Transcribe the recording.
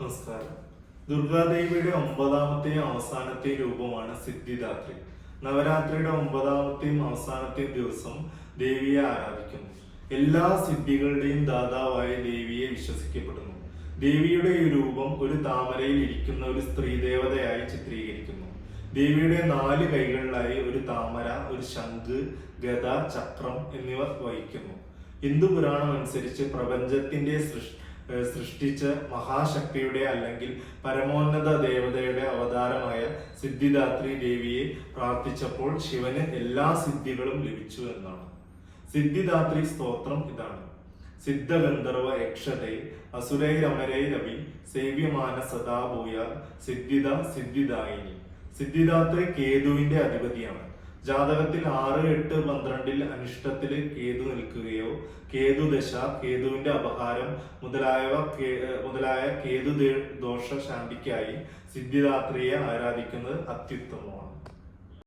നമസ്കാരം. ദുർഗാദേവിയുടെ ഒമ്പതാമത്തെയും അവസാനത്തെയും രൂപമാണ് സിദ്ധിദാത്രി നവരാത്രിയുടെ ഒമ്പതാമത്തെയും അവസാനത്തെയും ദിവസം ദേവിയെ ആരാധിക്കുന്നു. എല്ലാ സിദ്ധികളുടെയും ദാതാവായ ദേവിയെ വിശ്വസിക്കപ്പെടുന്നു. ദേവിയുടെ ഈ രൂപം ഒരു താമരയിൽ ഇരിക്കുന്ന ഒരു സ്ത്രീ ദേവതയായി ചിത്രീകരിക്കുന്നു. ദേവിയുടെ നാല് കൈകളിലായി ഒരു താമര ഒരു ശംഖ് ഗത ചക്രം എന്നിവ വഹിക്കുന്നു. ഹിന്ദു പുരാണം അനുസരിച്ച് പ്രപഞ്ചത്തിന്റെ സൃഷ്ടി സൃഷ്ടിച്ച മഹാശക്തിയുടെ അല്ലെങ്കിൽ പരമോന്നത ദേവതയുടെ അവതാരമായ സിദ്ധിദാത്രി ദേവിയെ പ്രാർത്ഥിച്ചപ്പോൾ ശിവന് എല്ലാ സിദ്ധികളും ലഭിച്ചു എന്നാണ്. സിദ്ധിദാത്രി സ്തോത്രം ഇതാണ്. സിദ്ധഗന്ധർവ യക്ഷതൈ അസുരൈരമരൈ രവി സേവ്യമാന സദാ സിദ്ധിത സിദ്ധിദ സിദ്ധിദായിനി. സിദ്ധിദാത്രി കേതുവിന്റെ അധിപതിയാണ്. ജാതകത്തിൽ ആറ് എട്ട് പന്ത്രണ്ടിൽ അനിഷ്ടത്തിൽ കേതു നിൽക്കുകയോ കേതു ദശ കേതുവിന്റെ അപഹാരം മുതലായവ മുതലായ കേതു ദോഷ ശാന്തിക്കായി സിദ്ധിദാത്രിയെ ആരാധിക്കുന്നത് അത്യുത്തമമാണ്.